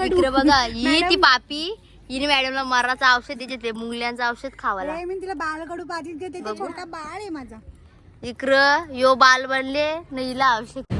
इकडे बघा ही ती पापी. हिने मॅडमला मराचं औषध देते मुंगल्यांचं औषध खावाला अरे, मी तिला बाळकडू पाठीत घेते ते. छोटा बाळ आहे माझा. इकडं यो बाल बनले न हिला औषध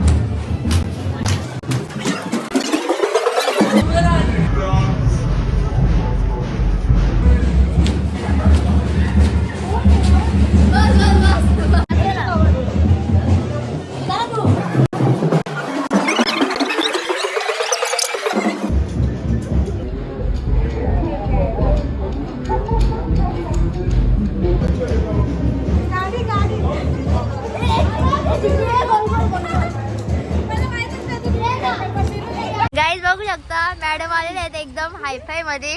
एकदम हायफायमध्ये.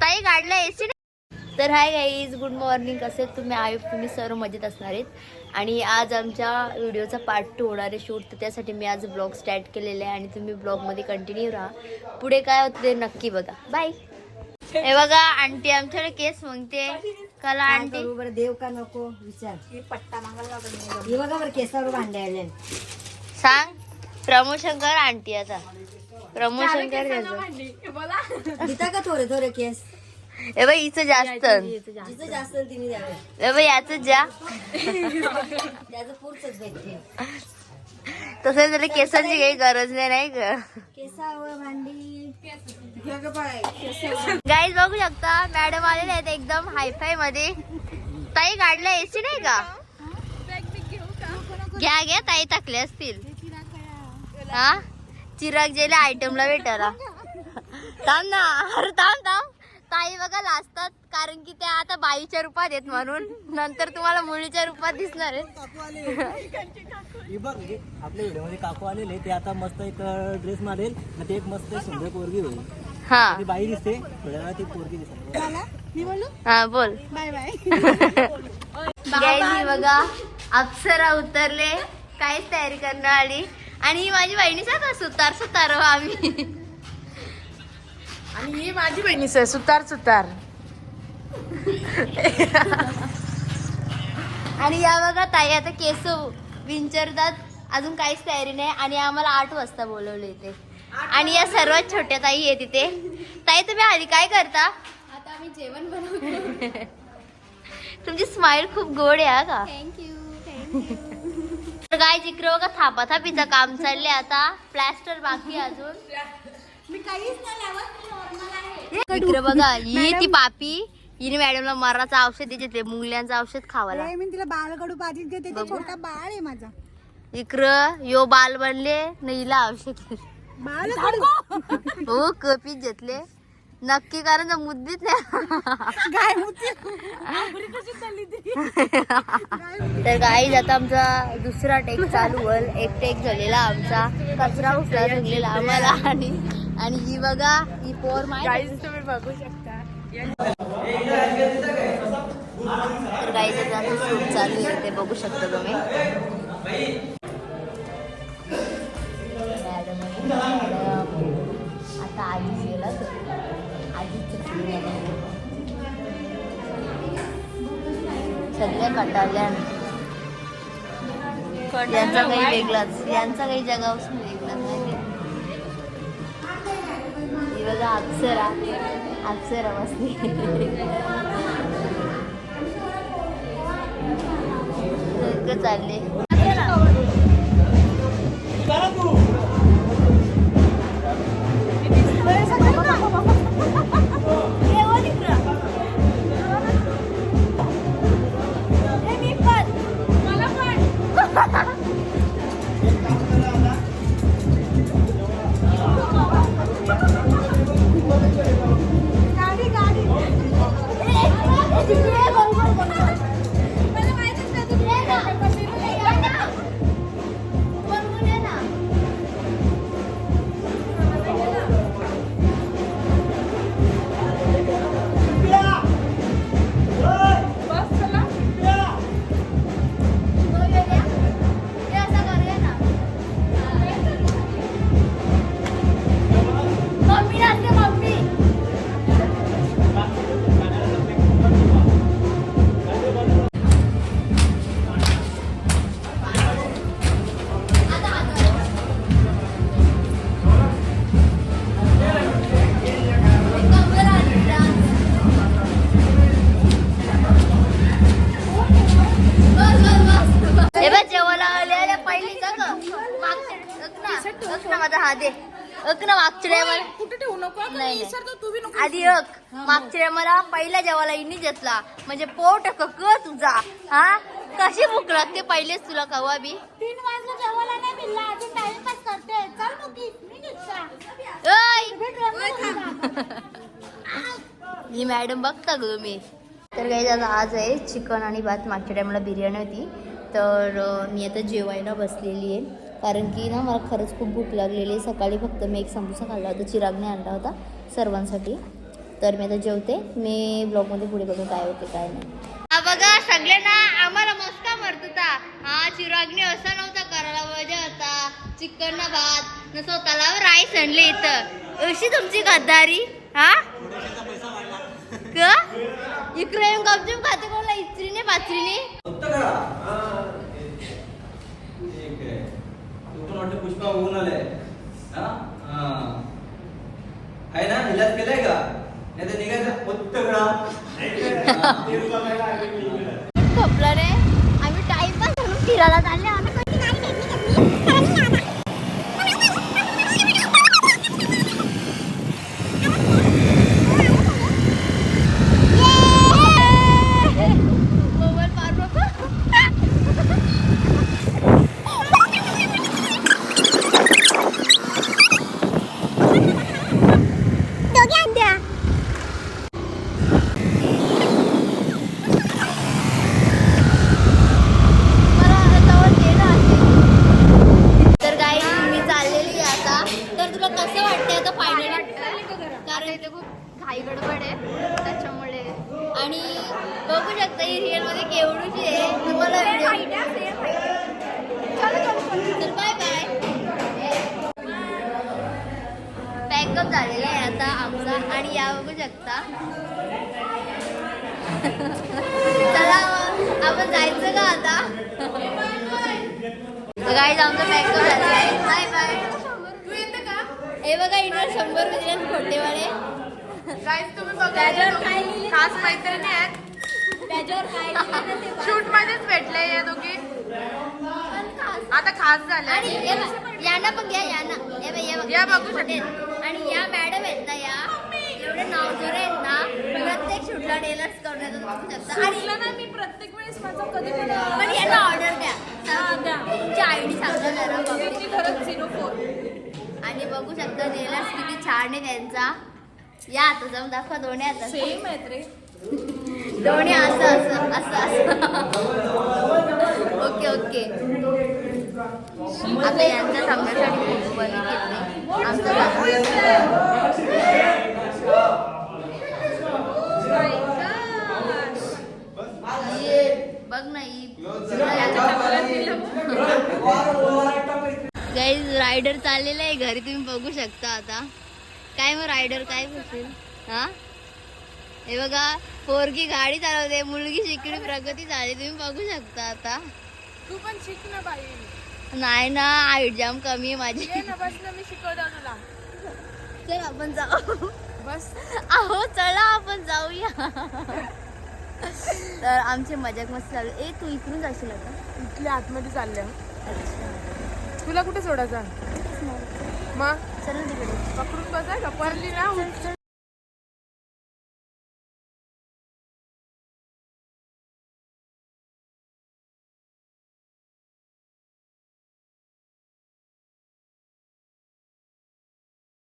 ताई काढला एसी तर हाय गाईज गुड मॉर्निंग कसे तुम्ही? आयुक्त तुम्ही सर्व मजेत असणार आहेत. आणि आज आमच्या व्हिडिओचा पार्ट टू होणार आहे शूट तर त्यासाठी मी आज ब्लॉग स्टार्ट केलेला आहे आणि तुम्ही ब्लॉगमध्ये कंटिन्यू राहा. पुढे काय होतं ते नक्की बघा. बाय हे बघा आंटी आमच्याकडे केस म्हणते कला आंटी. बरं? देव का नको? विचार. हे बघा बरं केसावर भांडायला सांग. प्रमोशन कर आंटी आता. प्रमोशन कर त्याचं देता का थोडे थोडे केस? हे बाई हिचं जास्त. जिचं जास्त तिने द्यावे हे बाई याच जा. त्याचं पुढचंच भेटते तसं तरी केसांची काही गरज नाही नाही का केसावर भांडी. गाईज बघू शकता मॅडम आलेले आहेत एकदम हायफायमध्ये. ताई काढला एसी नाही का? घ्या घ्या ताई टाकले असतील. हा? चिराग जेला आयटमला भेटायला. थांब ना अरे थांब थांब. ताई बघा लाजतात कारण की त्या आता बाईच्या रूपात आहेत म्हणून. नंतर तुम्हाला मुलीच्या रूपात दिसणार आहेत. हे बघ हे आपल्या व्हिडिओमध्ये काकू आलेले ते आता मस्त एक ड्रेस मारेल. आणि ते एक मस्त सुंदर पोरगी होईल. हा. ती बाई दिसते. थोड्या वेळा ती पोरगी दिसते मला मी बोलू? हा बोल. Bye bye. बघा. अप्सरा उतरले. काहीच तयारी करणं आली आणि ही माझी बहिणी का सुतार सुतार हो आम्ही. आणि ही माझी बहिणीच आहे सुतार सुतार. आणि या बघा ताई आता केस विंचरतात अजून काहीच तयारी नाही आणि आम्हाला आठ वाजता बोलवले इथे. आणि या सर्वात छोट्या ताई आहे तिथे ताई तुम्ही आधी काय करता? आता आम्ही जेवण बनवतो. तुमची स्माइल खूप गोड आहे का? थँक्यू तर काय जिकडे बघा थापा थापीचं काम चाललंय आता. प्लॅस्टर बाकी अजून. मी काहीच नाही लावत नॉर्मल आहे. इकडे बघा ही ती पापी. हिने मॅडमला मराचं औषध देते मुंगल्यांचं औषध अरे, मी तिला बाळकडू पाठीत घेते ते. छोटा बाळ आहे माझा. इकडं यो बाल बनले न हिला औषध. बाळ हो कपीत घेतले. नक्की कारण मुद्दीच नाही. गाय तर गाईज आता आमचा दुसरा टेक चालू होईल. एक टेक झालेला आमचा. कचरा उचला निघलेला आम्हाला आणि आणि ही बघा ही पोर माहिती गाईज तुम्ही बघू शकता. तर गाईचं आता शूट चालू आहे. ते बघू शकता तुम्ही. सगळ्या कटाल्या यांचा काही वेगळाच यांचा काही जगापासून वेगळाच नाही बघा अप्सरा अप्सरा बसली चालले अक ना मागच्या टायमाला कुठे ठेवू नको? हं, नाही, मी नाही. विसरतो तू बी नको आधी अक मागच्या टायमाला पहिल्या जेवायला इनी घेतला. म्हणजे पोट कक तुझा. हा? कशी भूक लागते पहिलेच तुला कवा बी? तीन वाजता जेवायला नाही मिळला अजून टाइमपास करते. चल मुकी मी निघता. ओय! भेट रंग ही मॅडम बघता ग तुम्ही. तर काही आता आज आहे चिकन आणि भात. मागच्या टायमाला बिर्याणी होती. तर अं, मी आता जेवायला बसलेली आहे. कारण की ना मला खरंच खूप भूक लागलेली आहे. सकाळी फक्त मी एक समोसा खाल्ला होता चिरागने आणला होता सर्वांसाठी. तर मी आता जेवते. मी ब्लॉगमध्ये पुढे बघू काय होते काय नाही. हा बघा सगळ्यांना आम्हाला मस्का मरत होता हा चिरागने असा नव्हता करायला मजा होता चिकन ना भात न स्वतःला राईस आणले इथं. अशी तुमची गद्दारी हा? का? इकडे येऊन गपचूप खाते कोणला? इचरीने पाचरीने वाटतं पुष्पा होऊन आलाय हा? हा. आहे ना इलाज केलाय का नाही तर निघायचं उत्तगडा खपलं रे. आम्ही टाइमपास म्हणून फिरायला चालले आम्ही कोणती गाडी भेटली का? मोबाईल मारू नको. मला जवळ गेलं असेल. तर काही मी चाललेली आहे आता तर तुला कसं वाटतंय आता फायनली कारण इथे खूप घाई गडबड आहे त्याच्यामुळे आणि बघू शकता ही रिअलमध्ये केवढूची आहे तुम्हाला तर बाय बाय पॅकअप झालेला आहे आता आमचा आणि या बघू शकता. चला आपण जायचं का आता? गाईज आमचं पॅकअप झालेलं आहे. बाय बाय तू येते का हे बघा इकडे शंभर रुपये दिले खोटेवाले. गाईज तुम्ही बघा दोघी खास मैत्रिणी आहेत. शूट मध्येच भेटले या दोघी. आता खास झाले. आणि बघ, यांना यांना. बघ, हे बघ. या बघू खोटे. या मॅडम आहेत ना या. एवढे नावजोर आहेत ना. प्रत्येक शूटला टेलर्स करण्याचं बघू शकता आणि ना मी प्रत्येक वेळेस माझा कधी पण पण यांना ऑर्डर द्या. तुमची आय डी सांगा जरा बघते. खरंच झिरो फोर आणि बघू शकता टेलर्स किती छान आहे त्यांचा. या आता जाऊन दाखवा दोन्ही आता. सेम आहेत रे. दोन्ही असं असं असं असं. Okay okay. आता यांच्या सामन्यासाठी खूप बरी घेतली. आमचं बघ नाही गाईज रायडर चाललेलं आहे घरी तुम्ही बघू शकता आता. काय मग रायडर काय बसेल हा? हे बघा पोरगी गाडी चालवते मुलगी शिकली प्रगती झाली तुम्ही बघू शकता आता. तू पण शिक ना बाई. नाही ना जाम कमी आहे माझी. ये ना बस ना मी शिकवतो तुला. चल आपण जाऊ. बस. अहो चला आपण जाऊया. तर आमची मजाक मस्त चालू ए तू इकडून जाशील आता? इथल्या आतमध्ये चालले तुला कुठे सोडायचं? मग? चल ना तिकडे. पकडून बसाय का? परली ना